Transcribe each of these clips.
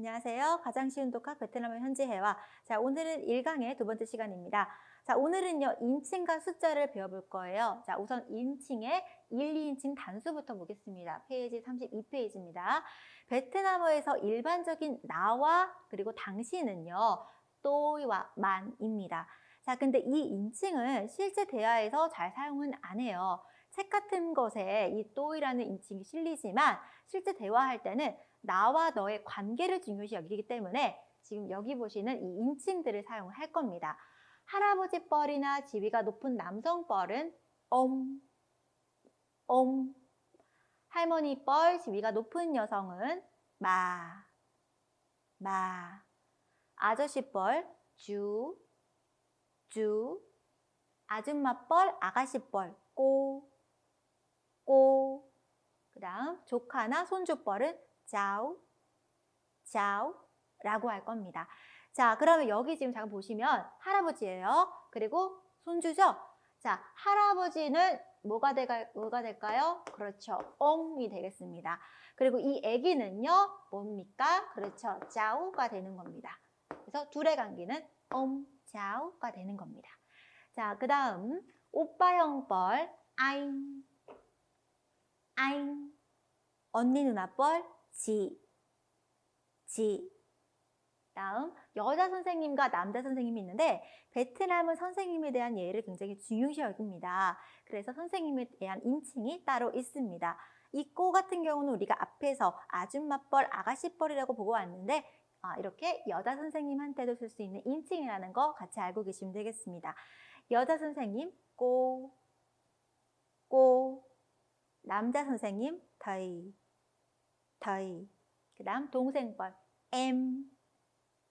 안녕하세요. 가장 쉬운 독학 베트남어 현지 회화. 자, 오늘은 1강의 두 번째 시간입니다. 자, 오늘은요, 인칭과 숫자를 배워볼 거예요. 자, 우선 인칭의 1, 2인칭 단수부터 보겠습니다. 페이지 32페이지입니다. 베트남어에서 일반적인 나와 그리고 당신은요, 또이와 만입니다. 자, 근데 이 인칭을 실제 대화에서 잘 사용은 안 해요. 책 같은 것에 이 또이라는 인칭이 실리지만 실제 대화할 때는 나와 너의 관계를 중요시 여기기 때문에 지금 여기 보시는 이 인칭들을 사용할 겁니다. 할아버지 뻘이나 지위가 높은 남성 뻘은 옴, 옴. 할머니 뻘, 지위가 높은 여성은 마, 마. 아저씨 뻘, 주, 주. 아줌마 뻘, 아가씨 뻘, 꼬, 꼬. 그 다음 조카나 손주 뻘은 짜우, 짜우 라고 할 겁니다. 자, 그러면 여기 지금 잠깐 보시면 할아버지예요. 그리고 손주죠? 자, 할아버지는 뭐가, 될까, 뭐가 될까요? 그렇죠. 옹이 되겠습니다. 그리고 이 아기는요, 뭡니까? 그렇죠. 짜우가 되는 겁니다. 그래서 둘의 관계는 옹, 짜우가 되는 겁니다. 자, 그 다음 오빠 형뻘 아잉, 아잉. 언니 누나 뻘 지, 지. 다음 여자 선생님과 남자 선생님이 있는데 베트남은 선생님에 대한 예의를 굉장히 중요시 여깁니다. 그래서 선생님에 대한 인칭이 따로 있습니다. 이 꼬 같은 경우는 우리가 앞에서 아줌마뻘, 아가씨뻘이라고 보고 왔는데 아, 이렇게 여자 선생님한테도 쓸 수 있는 인칭이라는 거 같이 알고 계시면 되겠습니다. 여자 선생님 꼬, 꼬, 남자 선생님 더이, 더이. 그 다음 동생뻘 em,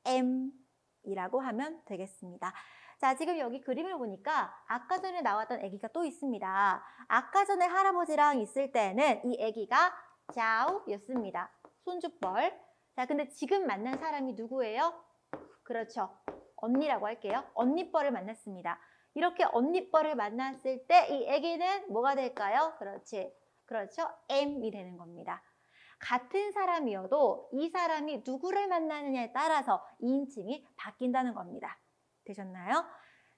em이라고 하면 되겠습니다. 자, 지금 여기 그림을 보니까 아까 전에 나왔던 아기가 또 있습니다. 아까 전에 할아버지랑 있을 때는 이 아기가 자우였습니다. 손주뻘. 자, 근데 지금 만난 사람이 누구예요? 그렇죠. 언니라고 할게요. 언니뻘을 만났습니다. 이렇게 언니뻘을 만났을 때 이 아기는 뭐가 될까요? 그렇지. 그렇죠. M이 되는 겁니다. 같은 사람이어도 이 사람이 누구를 만나느냐에 따라서 이인칭이 바뀐다는 겁니다. 되셨나요?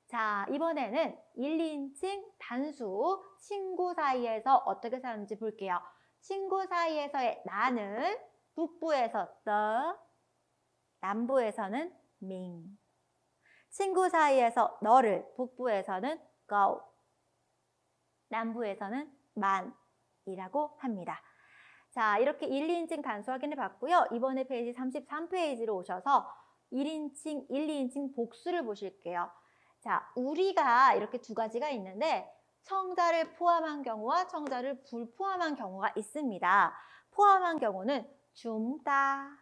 자, 이번에는 1, 2인칭 단수 친구 사이에서 어떻게 사는지 볼게요. 친구 사이에서의 나는 북부에서 the, 남부에서는 밍. 친구 사이에서 너를 북부에서는 go, 남부에서는 만 이라고 합니다. 자, 이렇게 1, 2인칭 단수 확인해 봤고요. 이번에 페이지 33페이지로 오셔서 1인칭, 1, 2인칭 복수를 보실게요. 자, 우리가 이렇게 두 가지가 있는데 청자를 포함한 경우와 청자를 불포함한 경우가 있습니다. 포함한 경우는 줌따,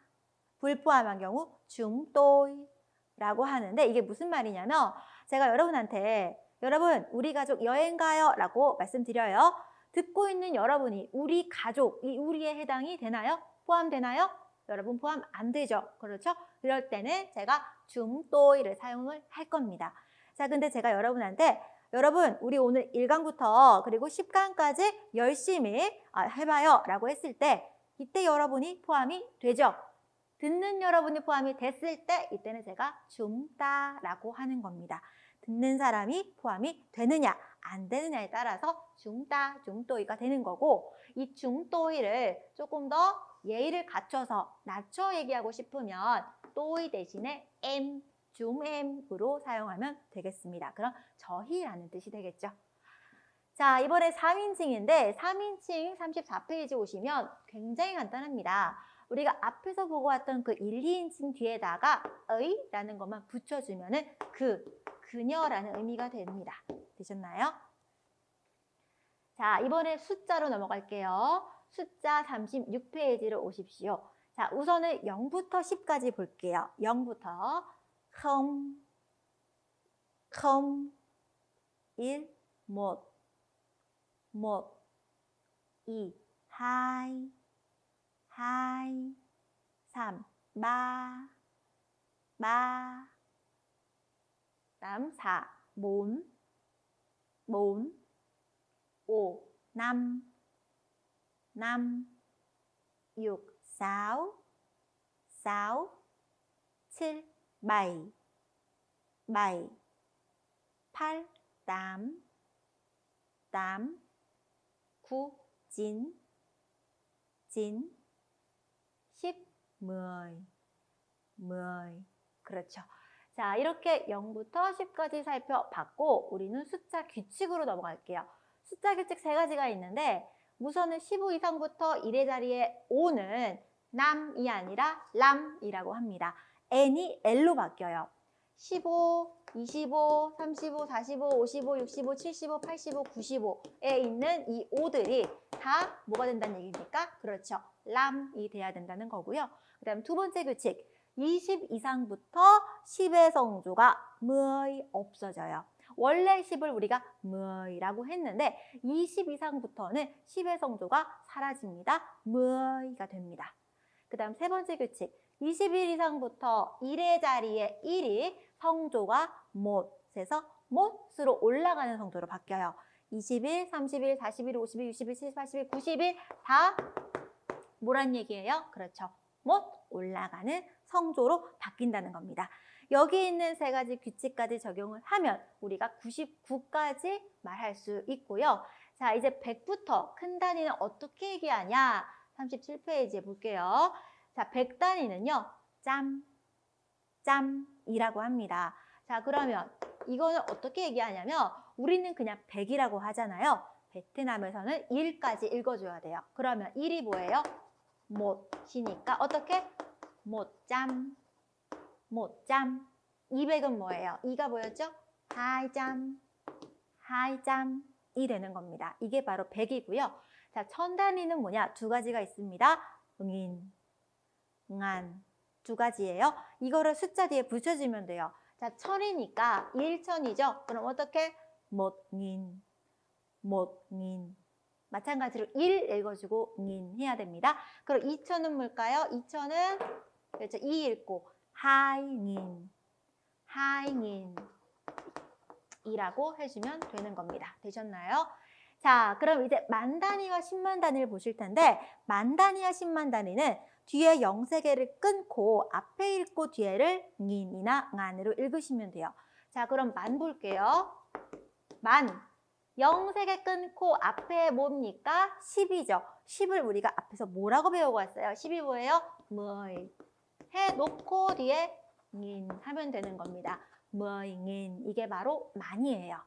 불포함한 경우 줌또이라고 하는데 이게 무슨 말이냐면 제가 여러분한테 여러분 우리 가족 여행 가요 라고 말씀드려요. 듣고 있는 여러분이 우리 가족, 이 우리에 해당이 되나요? 포함되나요? 여러분 포함 안 되죠. 그렇죠? 그럴 때는 제가 줌또이를 사용을 할 겁니다. 자, 근데 제가 여러분한테 여러분 우리 오늘 1강부터 그리고 10강까지 열심히 아, 해봐요 라고 했을 때 이때 여러분이 포함이 되죠. 듣는 여러분이 포함이 됐을 때 이때는 제가 줌따라고 하는 겁니다. 듣는 사람이 포함이 되느냐 안 되느냐에 따라서 중따, 중또이가 되는 거고 이 중또이를 조금 더 예의를 갖춰서 낮춰 얘기하고 싶으면 또이 대신에 m, 줌m으로 사용하면 되겠습니다. 그럼 저희라는 뜻이 되겠죠. 자, 이번에 3인칭인데 3인칭 34페이지 오시면 굉장히 간단합니다. 우리가 앞에서 보고 왔던 그 1, 2인칭 뒤에다가 의라는 것만 붙여주면 은 그, 그녀라는 의미가 됩니다. 되셨나요? 자, 이번에 숫자로 넘어갈게요. 숫자 36페이지로 오십시오. 자, 우선은 0부터 10까지 볼게요. 0부터 0, 0, 1, 1, 1, 2, 2, 2, 3, 3, 3, 다음 4, 4, 4, 5, 5, 5, 6, 6, sáu, 칠, bảy, bảy, 팔, tám, tám, 구, chín, chín, 십, mười, mười. 그렇죠. 자, 이렇게 0부터 10까지 살펴봤고 우리는 숫자 규칙으로 넘어갈게요. 숫자 규칙 세 가지가 있는데 우선은 15 이상부터 1의 자리에 5는 남이 아니라 람이라고 합니다. n이 l로 바뀌어요. 15, 25, 35, 45, 55, 65, 75, 85, 95에 있는 이 5들이 다 뭐가 된다는 얘기입니까? 그렇죠. 람이 돼야 된다는 거고요. 그 다음 두 번째 규칙. 20 이상부터 10의 성조가 뭐이 없어져요. 원래 10을 우리가 뭐이라고 했는데 20 이상부터는 10의 성조가 사라집니다. 뭐이가 됩니다. 그 다음 세 번째 규칙. 21 이상부터 1의 자리에 1이 성조가 못에서 못으로 올라가는 성조로 바뀌어요. 21, 31, 41, 52, 61, 70, 81, 91 다 뭐란 얘기예요? 그렇죠. 못 올라가는 성조로 바뀐다는 겁니다. 여기 있는 세 가지 규칙까지 적용을 하면 우리가 99까지 말할 수 있고요. 자, 이제 100부터 큰 단위는 어떻게 얘기하냐? 37페이지에 볼게요. 자, 100단위는요. 짬, 짬이라고 합니다. 자, 그러면 이거는 어떻게 얘기하냐면 우리는 그냥 100이라고 하잖아요. 베트남에서는 1까지 읽어줘야 돼요. 그러면 1이 뭐예요? 못이니까 어떻게? 못짬, 못짬. 200은 뭐예요? 2가 뭐였죠? 하이짬, 하이짬이 되는 겁니다. 이게 바로 100이고요. 자, 천 단위는 뭐냐? 두 가지가 있습니다. 응인, 응안 두 가지예요. 이거를 숫자 뒤에 붙여주면 돼요. 자, 천이니까 1천이죠? 그럼 어떻게? 못nghìn, 못nghìn. 마찬가지로 1 읽어주고 nghìn 해야 됩니다. 그럼 2천은 뭘까요? 2천은 그렇죠. 2 읽고 하이nghìn, 하이nghìn 이라고 해주면 되는 겁니다. 되셨나요? 자, 그럼 이제 만 단위와 10만 단위를 보실 텐데 만 단위와 10만 단위는 뒤에 0세개를 끊고 앞에 읽고 뒤에를 닌이나 ngan으로 읽으시면 돼요. 자, 그럼 만 볼게요. 만. 0세개 끊고 앞에 뭡니까? 10이죠. 10을 우리가 앞에서 뭐라고 배우고 왔어요? 10이 뭐예요? 뭘. 해놓고 뒤에 닌 하면 되는 겁니다. 뭐잉인 이게 바로 만이에요.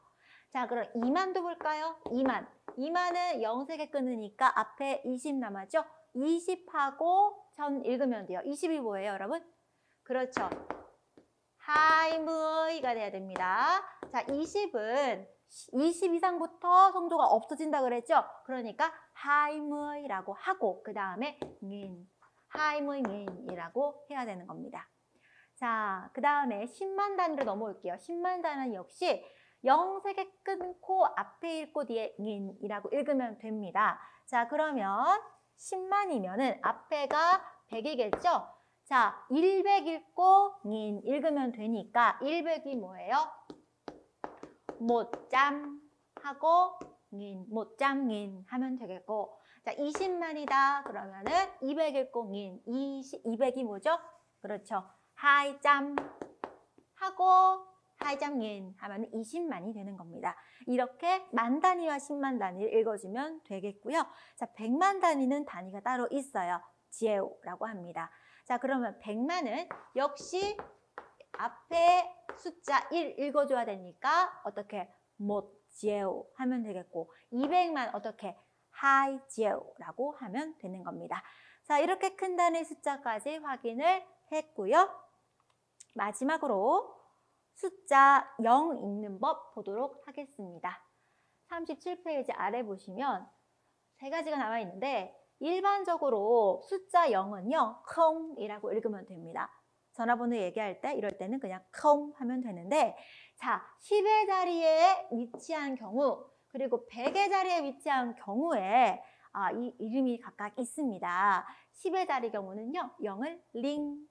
자 그럼 2만도 볼까요? 2만 2만은 0세개 끊으니까 앞에 20 남았죠? 20하고 1000 읽으면 돼요. 20이 뭐예요 여러분? 그렇죠. 하이무이가 돼야 됩니다. 자 20은 20 이상부터 성조가 없어진다 그랬죠? 그러니까 하이무이라고 하고 그 다음에 닌 하이무이닌이라고 해야 되는 겁니다. 자, 그 다음에 10만 단위로 넘어올게요. 10만 단위는 역시 0세개 끊고 앞에 읽고 뒤에 닌이라고 읽으면 됩니다. 자, 그러면 10만이면은 앞에가 100이겠죠? 자, 100 읽고 닌 읽으면 되니까 100이 뭐예요? 못짬 하고 닌, 못짬 닌 하면 되겠고 자, 20만이다 그러면은 200 읽고 닌, 20, 200이 뭐죠? 그렇죠. 하이짬 하고 하이짬인 하면 20만이 되는 겁니다. 이렇게 만 단위와 10만 단위를 읽어주면 되겠고요. 자, 100만 단위는 단위가 따로 있어요. 지에오라고 합니다. 자, 그러면 100만은 역시 앞에 숫자 1 읽어줘야 되니까 어떻게 못 지에오 하면 되겠고 200만 어떻게 하이 지에오라고 하면 되는 겁니다. 자, 이렇게 큰 단위 숫자까지 확인을 했고요. 마지막으로 숫자 0 읽는 법 보도록 하겠습니다. 37페이지 아래 보시면 세 가지가 나와 있는데 일반적으로 숫자 0은요, 콩이라고 읽으면 됩니다. 전화번호 얘기할 때 이럴 때는 그냥 콩 하면 되는데 자, 10의 자리에 위치한 경우 그리고 100의 자리에 위치한 경우에 아, 이 이름이 각각 있습니다. 10의 자리 경우는요, 0을 링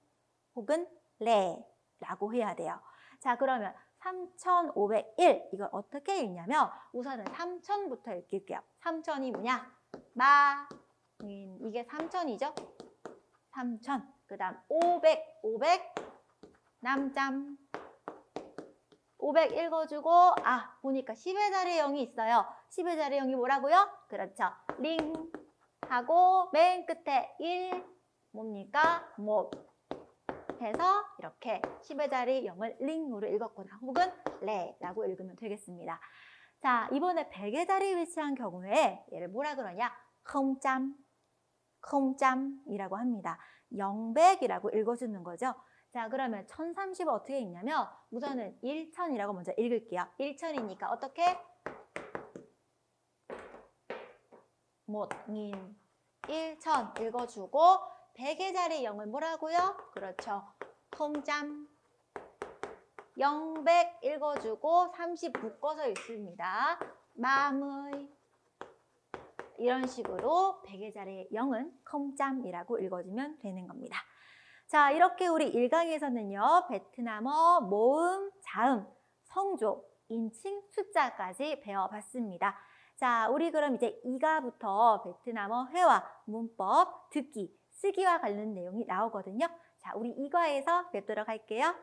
혹은 레라고 해야 돼요. 자, 그러면 3501 이걸 어떻게 읽냐면 우선은 3000부터 읽을게요. 3000이 뭐냐? 마, 인 이게 3000이죠? 3000. 그그 다음 500, 500, 남잠. 500 읽어주고, 아, 보니까 10의 자리에 0이 있어요. 10의 자리에 0이 뭐라고요? 그렇죠. 링. 하고, 맨 끝에 1, 뭡니까? 못. 해서 이렇게 10의 자리 0을 링으로 읽었거나 혹은 레라고 읽으면 되겠습니다. 자, 이번에 100의 자리에 위치한 경우에 얘를 뭐라 그러냐? 컴짬, 컴짬이라고 합니다. 0백이라고 읽어주는 거죠. 자, 그러면 1030을 어떻게 읽냐면 우선은 1000이라고 먼저 읽을게요. 1000이니까 어떻게? 못, 인, 1000 읽어주고 100의 자리 0을 뭐라고요? 그렇죠. 컴짬. 0백 읽어주고 30 묶어서 읽습니다. 마무이. 이런 식으로 100의 자리에 0은 컴짬이라고 읽어주면 되는 겁니다. 자, 이렇게 우리 1강에서는요, 베트남어 모음, 자음, 성조, 인칭, 숫자까지 배워봤습니다. 자, 우리 그럼 이제 2가부터 베트남어 회화, 문법, 듣기, 쓰기와 관련 내용이 나오거든요. 자, 우리 2과에서 뵙도록 할게요.